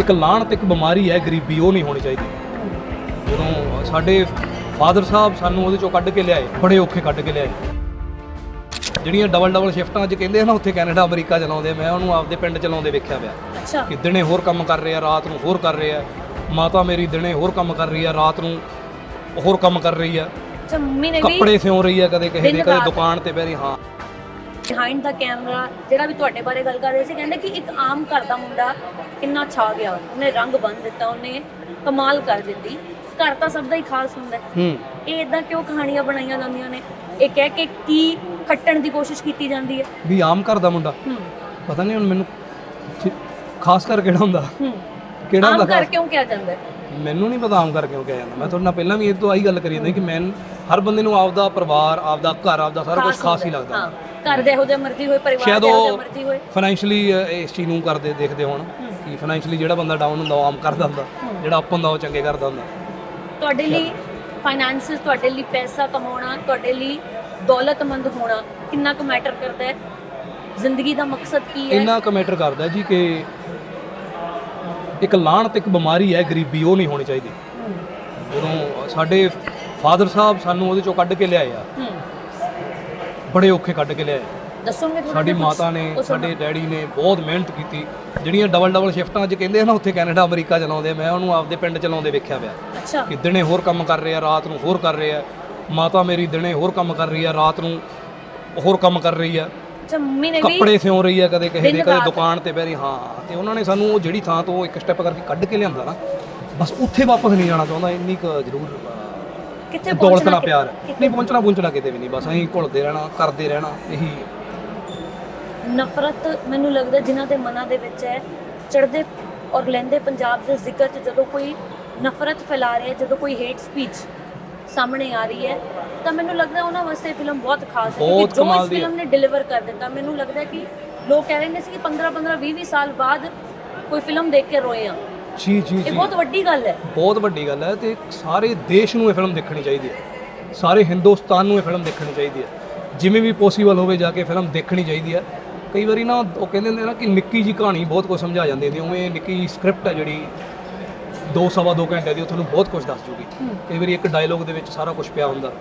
ਇੱਕ ਲਾਹਣਤ ਇੱਕ ਬਿਮਾਰੀ ਹੈ ਗਰੀਬੀ ਉਹ ਨਹੀਂ ਹੋਣੀ ਚਾਹੀਦੀ। ਜਦੋਂ ਸਾਡੇ ਫਾਦਰ ਸਾਹਿਬ ਸਾਨੂੰ ਉਹਦੇ ਚੋਂ ਕੱਢ ਕੇ ਲਿਆਏ ਬੜੇ ਔਖੇ ਕੱਢ ਕੇ ਲਿਆਏ। ਜਿਹੜੀਆਂ ਡਬਲ ਡਬਲ ਸ਼ਿਫਟਾਂ ਅੱਜ ਕਹਿੰਦੇ ਆ ਨਾ ਉੱਥੇ ਕੈਨੇਡਾ ਅਮਰੀਕਾ ਚਲਾਉਂਦੇ ਮੈਂ ਉਹਨੂੰ ਆਪਦੇ ਪਿੰਡ ਚਲਾਉਂਦੇ ਵੇਖਿਆ ਪਿਆ। ਅੱਛਾ। ਕਿ ਦਿਨੇ ਹੋਰ ਕੰਮ ਕਰ ਰਹੇ ਆ ਰਾਤ ਨੂੰ ਹੋਰ ਕਰ ਰਹੇ ਆ। ਮਾਤਾ ਮੇਰੀ ਦਿਨੇ ਹੋਰ ਕੰਮ ਕਰ ਰਹੀ ਆ ਰਾਤ ਨੂੰ ਹੋਰ ਕੰਮ ਕਰ ਰਹੀ ਆ। ਕੱਪੜੇ ਸਿਉਂ ਰਹੀ ਆ ਕਦੇ ਕਿਸੇ ਦੇ ਕਦੇ। ਦੁਕਾਨ ਤੇ ਬੈਰੀ ਹਾਂ। ਬਿਹਾਈਂਡ ਦਾ ਕੈਮਰਾ ਜਿਹੜਾ ਵੀ ਤੁਹਾਡੇ ਬਾਰੇ ਗੱਲ ਕਰ ਰਹੇ ਸੀ ਕਹਿੰਦੇ ਕਿ ਇੱਕ ਆਮ ਘਰ ਦਾ ਮੁੰਡਾ ਕਿੰਨਾ ਛਾ ਗਿਆ। ਉਹਨੇ ਰੰਗ ਬੰਨ ਦਿੱਤਾ ਉਹਨੇ ਕਮਾਲ ਕਰ ਦਿੱਤੀ। ਘਰ ਤਾਂ ਸਭ ਦਾ ਹੀ ਖਾਸ ਹੁੰਦਾ ਹੈ। ਹੂੰ। ਇਹ ਇਦਾਂ ਕਿਉਂ ਕਹਾਣੀਆਂ ਬਣਾਈਆਂ ਜਾਂਦੀਆਂ ਨੇ? ਇਹ ਕਹਿ ਕੇ ਕੀ ਖੱਟਣ ਦੀ ਕੋਸ਼ਿਸ਼ ਕੀਤੀ ਜਾਂਦੀ ਹੈ? ਵੀ ਆਮ ਘਰ ਦਾ ਮੁੰਡਾ? ਹੂੰ। ਪਤਾ ਨਹੀਂ ਹੁਣ ਮੈਨੂੰ ਖਾਸ ਕਰ ਕਿਹੜਾ ਹੁੰਦਾ? ਕਿਹੜਾ ਆਮ ਹੁੰਦਾ ਘਰ ਖਾਸ? ਕਿਉਂ ਕਿਹਾ ਜਾਂਦਾ ਮੈਨੂੰ ਨਹੀਂ ਪਤਾ ਆਮ ਕਰ ਕਿਉਂ ਕਿਹਾ ਜਾਂਦਾ। ਮੈਂ ਤੁਹਾਡੇ ਨਾਲ ਪਹਿਲਾਂ ਵੀ ਇਹ ਤੋਂ ਆਹੀ ਗੱਲ ਕਰੀ ਜਾਂਦਾ ਕਿ ਮੈਂ ਹਰ ਬੰਦੇ ਨੂੰ ਆਪਦਾ ਪਰਿਵਾਰ ਆਪਦਾ ਘਰ ਆਪਦਾ ਸਾਰਾ ਕੁਝ ਖਾਸ ਹੀ। ਲੱਗਦਾ। ਹਾਂ। ਘਰ ਦੇ ਇਹੋ ਜਿਹਾ ਮਰਜ਼ੀ ਹੋਏ ਪਰਿਵਾਰ ਸ਼ਾਇਦ ਦੇ ਇਹੋ ਉਹ ਜਿਹਾ ਮਰਜ਼ੀ ਹੋਏ। ਫਾਈਨੈਂਸ਼ਲੀ ਇਸ ਚੀਜ਼ ਨੂੰ ਕਰਦੇ ਦੇਖਦੇ ਹੋਣ ਕਿ ਫਾਈਨੈਂਸ਼ਲੀ ਜਿਹੜਾ ਬੰਦਾ ਡਾਊਨ ਹੁੰਦਾ ਉਹ ਆਮ ਕਰਦਾ ਹੁੰਦਾ ਜਿਹੜਾ ਅਪ ਹੁੰਦਾ ਉਹ ਚੰਗੇ ਕਰਦਾ ਹੁੰਦਾ ਤੁਹਾਡੇ ਲਈ ਫਾਈਨੈਂਸਿਸ ਤੁਹਾਡੇ ਲਈ ਪੈਸਾ ਕਮਾਉਣਾ ਤੁਹਾਡੇ ਲਈ ਦੌਲਤਮੰਦ ਹੋਣਾ ਕਿੰਨਾ ਕੁ ਮੈਟਰ ਕਰਦਾ ਹੈ? ਜ਼ਿੰਦਗੀ ਦਾ ਮਕਸਦ ਕੀ ਹੈ? ਇੰਨਾ ਕੁ ਮੈਟਰ ਕਰਦਾ ਜੀ ਕਿ ਇੱਕ ਲਾਹਣਤ ਇੱਕ ਬਿਮਾਰੀ ਹੈ ਗਰੀਬੀ ਉਹ ਨਹੀਂ ਹੋਣੀ ਚਾਹੀਦੀ। ਜਦੋਂ ਸਾਡੇ ਫਾਦਰ ਸਾਹਿਬ ਸਾਨੂੰ ਉਹਦੇ ਚੋਂ ਕੱਢ ਕੇ ਲਿਆਏ ਆ ਹੂੰ। ਬੜੇ ਔਖੇ ਕੱਢ ਕੇ ਲਿਆਏ ਦੱਸੋਗੇ ਸਾਡੀ? ਮਾਤਾ ਨੇ। ਸਾਡੇ ਡੈਡੀ ਨੇ ਬਹੁਤ ਮਿਹਨਤ ਕੀਤੀ ਜਿਹੜੀਆਂ ਡਬਲ ਡਬਲ ਸ਼ਿਫਟਾਂ ਅੱਜ ਕਹਿੰਦੇ ਆ ਨਾ ਉੱਥੇ ਕੈਨੇਡਾ ਅਮਰੀਕਾ ਚਲਾਉਂਦੇ ਮੈਂ ਉਹਨੂੰ ਆਪਦੇ ਪਿੰਡ ਚਲਾਉਂਦੇ ਵੇਖਿਆ ਪਿਆ ਅੱਛਾ ਕਿ ਦਿਨੇ ਹੋਰ ਕੰਮ ਕਰ ਰਹੇ ਆ ਰਾਤ ਨੂੰ ਹੋਰ ਕਰ ਰਹੇ ਆ ਮਾਤਾ ਮੇਰੀ ਦਿਨੇ ਹੋਰ ਕੰਮ ਕਰ ਰਹੀ ਆ ਰਾਤ ਨੂੰ ਹੋਰ ਕੰਮ ਕਰ ਰਹੀ ਆ ਅੱਛਾ ਮੰਮੀ ਨੇ ਵੀ ਕੱਪੜੇ ਸਿਉਂ ਰਹੀ ਆ ਕਦੇ ਕਿਸੇ ਦੇ ਕਦੇ। ਦੁਕਾਨ ਤੇ ਬੈਰੀ ਹਾਂ ਤੇ ਉਹਨਾਂ ਨੇ ਸਾਨੂੰ ਉਹ ਜਿਹੜੀ ਥਾਂ ਤੋਂ ਇੱਕ ਸਟੈਪ ਕਰਕੇ ਕੱਢ ਕੇ ਲਿਆਂਦਾ ਨਾ ਬਸ ਉੱਥੇ ਵਾਪਸ ਨਹੀਂ ਜਾਣਾ ਚਾਹੁੰਦਾ ਇੰਨੀ ਕੁ ਜ਼ਰੂਰ ਕਿੱਥੇ ਪਹੁੰਚਣਾ ਪਿਆਰ। ਨਹੀਂ ਪਹੁੰਚਣਾ ਪਹੁੰਚਣਾ ਕਿਤੇ ਵੀ ਨਹੀਂ ਬਸ ਅਸੀਂ ਘੁਲਦੇ ਰਹਿਣਾ ਕਰਦੇ ਰਹਿਣਾ ਇਹੀ ਨਫ਼ਰਤ ਮੈਨੂੰ ਲੱਗਦਾ ਜਿਨ੍ਹਾਂ ਦੇ ਮਨਾਂ ਦੇ ਵਿੱਚ ਹੈ ਚੜ੍ਹਦੇ ਔਰ ਲੈਂਦੇ ਪੰਜਾਬ ਦੇ ਜ਼ਿਕਰ 'ਚ ਜਦੋਂ ਕੋਈ ਨਫ਼ਰਤ ਫੈਲਾ ਰਿਹਾ ਹੈ ਜਦੋਂ ਕੋਈ ਹੇਟ ਸਪੀਚ ਸਾਹਮਣੇ ਆ ਰਹੀ ਹੈ ਤਾਂ ਮੈਨੂੰ ਲੱਗਦਾ ਉਹਨਾਂ ਵਾਸਤੇ ਫਿਲਮ ਬਹੁਤ ਖਾਸ ਹੈ ਬਹੁਤ ਜੋ ਕਮਾਲ ਇਸ ਦੀ ਹੈ। ਫਿਲਮ ਨੇ ਡਿਲੀਵਰ ਕਰ ਦਿੱਤਾ ਮੈਨੂੰ ਲੱਗਦਾ ਕਿ ਲੋਕ ਕਹਿ ਰਹੇ ਨੇ ਸੀ ਕਿ 15 15 20 20 ਸਾਲ ਬਾਅਦ ਕੋਈ ਫਿਲਮ ਦੇਖ ਕੇ ਰੋਏ ਆ। ਜੀ ਜੀ ਇਹ ਜੀ। ਬਹੁਤ ਵੱਡੀ ਗੱਲ ਹੈ। ਬਹੁਤ ਵੱਡੀ ਗੱਲ ਹੈ ਤੇ ਸਾਰੇ ਦੇਸ਼ ਨੂੰ ਇਹ ਫਿਲਮ ਦੇਖਣੀ ਚਾਹੀਦੀ ਹੈ। ਸਾਰੇ ਹਿੰਦੁਸਤਾਨ ਨੂੰ ਇਹ ਫਿਲਮ ਦੇਖਣੀ ਚਾਹੀਦੀ ਹੈ। ਜਿਵੇਂ ਵੀ ਪੋਸੀਬਲ ਹੋਵੇ ਜਾ ਕੇ ਫਿਲਮ ਦੇਖਣੀ ਚਾਹੀਦੀ ਹੈ। ਕਈ ਵਾਰੀ ਨਾ ਉਹ ਕਹਿੰਦੇ ਹੁੰਦੇ ਨਾ ਕਿ ਨਿੱਕੀ ਜੀ ਕਹਾਣੀ ਬਹੁਤ ਕੁਝ ਸਮਝਾ ਜਾਂਦੀ ਹੈ। ਉਵੇਂ ਨਿੱਕੀ ਸਕ੍ਰਿਪਟ ਹੈ ਜਿਹੜੀ ਦੋ ਸਵਾ ਦੋ ਘੰਟੇ ਦੀ ਉਹ ਤੁਹਾਨੂੰ ਬਹੁਤ ਕੁਝ ਦੱਸ ਜੂਗੀ। ਕਈ ਵਾਰੀ ਇੱਕ ਡਾਇਲੋਗ ਦੇ ਵਿੱਚ ਸਾਰਾ ਕੁਝ ਪਿਆ ਹੁੰਦਾ।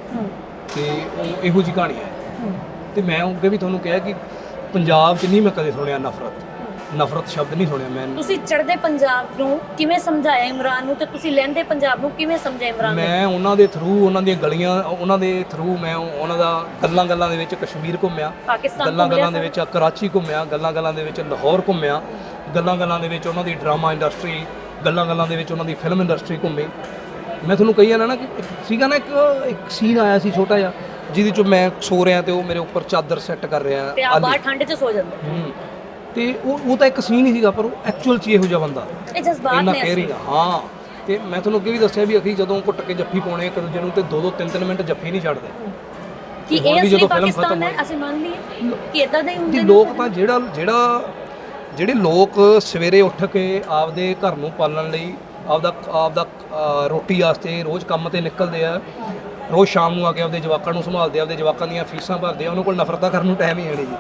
ਤੇ ਉਹ ਇਹੋ ਜੀ ਕਹਾਣੀ ਹੈ। ਹੂੰ। ਤੇ ਮੈਂ ਅੱਗੇ ਵੀ ਤੁਹਾਨੂੰ ਕਿਹਾ ਕਿ ਪੰਜਾਬ 'ਚ ਨਹੀਂ ਮੈਂ ਕਦੇ ਸੁਣਿਆ ਨਫ਼ਰਤ ਨਫ਼ਰਤ ਸ਼ਬਦ ਨਹੀਂ ਸੁਣਿਆ ਮੈਂ। ਤੁਸੀਂ ਚੜ੍ਹਦੇ ਪੰਜਾਬ ਨੂੰ ਕਿਵੇਂ ਸਮਝਾਇਆ ਇਮਰਾਨ ਨੂੰ ਤੇ ਤੁਸੀਂ ਲੈਂਦੇ ਪੰਜਾਬ ਨੂੰ ਕਿਵੇਂ ਸਮਝਿਆ ਇਮਰਾਨ ਨੂੰ? ਮੈਂ ਉਹਨਾਂ ਦੇ ਥਰੂ ਉਹਨਾਂ ਦੀਆਂ ਗਲੀਆਂ ਉਹਨਾਂ ਦੇ ਥਰੂ ਮੈਂ ਉਹਨਾਂ ਦਾ ਗੱਲਾਂ ਗੱਲਾਂ ਦੇ ਵਿੱਚ ਕਸ਼ਮੀਰ ਘੁੰਮਿਆ ਪਾਕਿਸਤਾਨ ਗੱਲਾਂ ਗੱਲਾਂ ਦੇ ਵਿੱਚ ਕਰਾਚੀ ਘੁੰਮਿਆ ਗੱਲਾਂ ਗੱਲਾਂ ਦੇ ਵਿੱਚ ਲਾਹੌਰ ਘੁੰਮਿਆ ਗੱਲਾਂ ਗੱਲਾਂ ਦੇ ਵਿੱਚ ਉਹਨਾਂ ਦੀ ਡਰਾਮਾ ਇੰਡਸਟਰੀ ਗੱਲਾਂ ਗੱਲਾਂ ਦੇ ਵਿੱਚ ਉਹਨਾਂ ਦੀ ਫਿਲਮ ਇੰਡਸਟਰੀ ਘੁੰਮੀ। ਮੈਂ ਤੁਹਾਨੂੰ ਕਹੀ ਜਾਣਾ ਨਾ ਕਿ ਇੱਕ ਸੀਗਾ ਨਾ ਇੱਕ ਇੱਕ ਸੀਨ ਆਇਆ ਸੀ ਛੋਟਾ ਜਿਹਾ ਜਿਹਦੇ ਚ ਮੈਂ ਸੋ ਰਿਹਾ ਤੇ ਉਹ ਮੇਰੇ ਉੱਪਰ ਚਾਦਰ ਸੈੱਟ ਕਰ ਰਿਹਾ ਤੇ ਆ। ਬਾਹਰ ਠੰਡ 'ਚ ਸੋ ਜਾਂਦਾ। ਹੂੰ। ਤੇ ਉਹ ਉਹ ਤਾਂ ਇੱਕ ਸੀਨ ਹੀ ਸੀਗਾ ਪਰ ਉਹ ਐਕਚੁਅਲ ਚ ਇਹੋ ਜਿਹਾ ਬੰਦਾ। ਇਹ ਜਜ਼ਬਾਤ ਇੰਨਾ ਨੇ ਕੇਅਰਿੰਗ ਹਾਂ। ਤੇ ਮੈਂ ਤੁਹਾਨੂੰ ਅੱਗੇ ਵੀ ਦੱਸਿਆ ਵੀ ਅਖੀ ਜਦੋਂ ਘੁੱਟ ਕੇ ਜੱਫੀ ਪਾਉਣੇ ਇੱਕ ਦੂਜੇ ਨੂੰ ਤੇ ਦੋ ਦੋ ਤਿੰਨ ਤਿੰਨ ਮਿੰਟ ਜੱਫੀ ਨਹੀਂ ਛੱਡਦੇ। ਕਿ ਹੁਣ ਇਹ ਵੀ ਅਸਲੀ ਜਦੋਂ film ਪਾਕਿਸਤਾਨ ਖਤਮ ਹੈ ਅਸੀਂ ਮੰਨ ਲਈਏ ਕਿ ਇਦਾਂ ਦੇ ਹੀ ਹੁੰਦੇ ਜੀ ਨੇ। ਲੋਕ ਤਾਂ ਜਿਹੜਾ ਜਿਹੜਾ ਜਿਹੜੇ ਲੋਕ ਸਵੇਰੇ ਉੱਠ ਕੇ ਆਪਦੇ ਘਰ ਨੂੰ ਪਾਲਣ ਲਈ ਆਪਦਾ ਆਪਦਾ ਅਹ, ਰੋਟੀ ਵਾਸਤੇ ਰੋਜ਼ ਕੰਮ ਤੇ ਨਿਕਲਦੇ ਆ ਰੋਜ਼ ਸ਼ਾਮ ਨੂੰ ਆ ਕੇ ਆਪਦੇ ਜਵਾਕਾਂ ਨੂੰ ਸੰਭਾਲਦੇ ਆ ਆਪਦੇ ਜਵਾਕਾਂ ਦੀਆਂ ਫੀਸਾਂ ਭਰਦੇ ਆ ਉਹਨਾਂ ਕੋਲ ਨਫ਼ਰਤਾਂ ਕਰਨ ਨੂੰ ਟਾਈਮ ਹੀ ਹੈ ਨਹੀਂ ਜੀ।